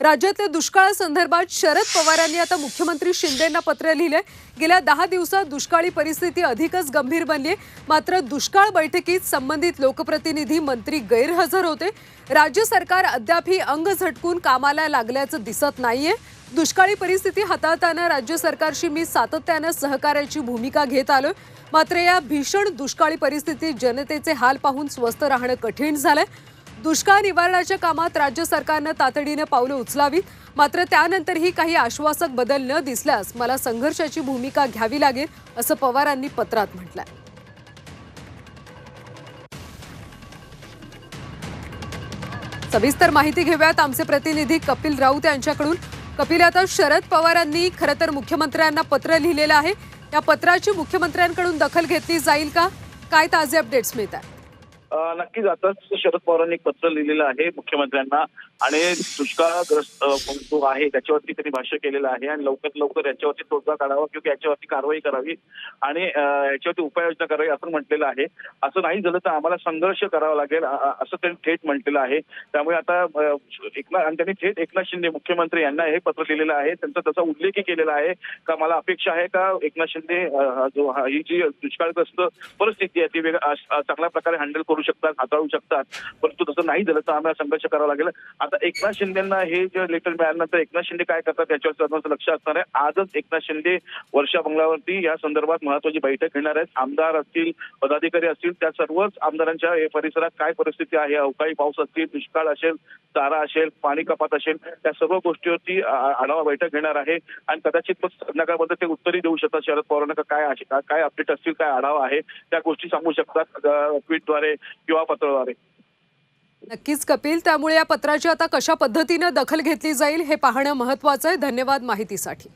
राज्यातल्या दुष्काळासंदर्भात शरद पवारांनी आता मुख्यमंत्री शिंदेंना पत्र लिहिलंय. गेल्या दहा दिवसात दुष्काळी परिस्थिती अधिकच गंभीर बनली आहे. मात्र दुष्काळ बैठकीत संबंधित लोकप्रतिनिधी मंत्री गैरहजर होते. राज्य सरकार अद्यापही अंग झटकून कामाला लागल्याचं दिसत नाहीये. दुष्काळी परिस्थिती हाताळताना राज्य सरकारशी मी सातत्यानं सहकार्याची भूमिका घेत आलो मात्र या भीषण दुष्काळी परिस्थितीत जनतेचे हाल पाहून स्वस्थ राहणं कठीण झालंय. दुष्काळ निवारणाच्या कामात राज्य सरकारनं तातडीनं पावलं उचलावीत. मात्र त्यानंतरही काही आश्वासक बदल न दिसल्यास मला संघर्षाची भूमिका घ्यावी लागेल असं पवारांनी पत्रात म्हटलंय. सविस्तर माहिती घेऊयात. आमचे प्रतिनिधी कपिल राऊत यांच्याकडून. कपिल आता शरद पवारांनी खरं तर मुख्यमंत्र्यांना पत्र लिहिलेलं आहे. या पत्राची मुख्यमंत्र्यांकडून दखल घेतली जाईल का? काय ताजे अपडेट्स मिळत आहेत नक्कीच. आताच शरद पवारांनी एक पत्र लिहिलेलं आहे मुख्यमंत्र्यांना. आणि दुष्काळग्रस्त जो आहे त्याच्यावरती त्यांनी भाष्य केलेलं आहे आणि लवकरात लवकर याच्यावरती तोडगा काढावा किंवा याच्यावरती कारवाई करावी आणि याच्यावरती उपाययोजना करावी असं म्हटलेलं आहे. असं नाही झालं तर आम्हाला संघर्ष करावा लागेल असं त्यांनी थेट म्हटलेलं आहे. त्यामुळे आता एकनाथ आणि त्यांनी थेट एकनाथ शिंदे मुख्यमंत्री यांना हे पत्र लिहिलेलं आहे. त्यांचा तसा उल्लेखही केलेला आहे का मला अपेक्षा आहे का एकनाथ शिंदे जो ही जी दुष्काळग्रस्त परिस्थिती आहे ती वेग चांगल्या प्रकारे हँडल करू शकतात हाताळू शकतात. परंतु तसं नाही झालं तर आम्हाला संघर्ष करावा लागेल. आता एकनाथ शिंदेना हे जे लेटर मिळाल्यानंतर एकनाथ शिंदे काय करतात त्याच्यावर सर्वांचं लक्ष असणार आहे. आजच एकनाथ शिंदे वर्षा बंगल्यावरती या संदर्भात महत्वाची बैठक घेणार आहेत. आमदार असतील पदाधिकारी असतील त्या सर्वच आमदारांच्या परिसरात काय परिस्थिती आहे अवकाळी पाऊस असतील दुष्काळ असेल चारा असेल पाणी कपात असेल त्या सर्व गोष्टीवरती आढावा बैठक घेणार आहे. आणि कदाचित मग संध्याकाळपर्यंत ते उत्तरही देऊ शकतात. शरद पवारांना काय काय अपडेट असतील काय आढावा आहे त्या गोष्टी सांगू शकतात ट्विटद्वारे किंवा पत्राद्वारे. नक्कीच कपिल त्यामुळे या पत्राची आता कशा पद्धतीनं दखल घेतली जाईल हे पाहणं महत्वाचं आहे. धन्यवाद माहितीसाठी.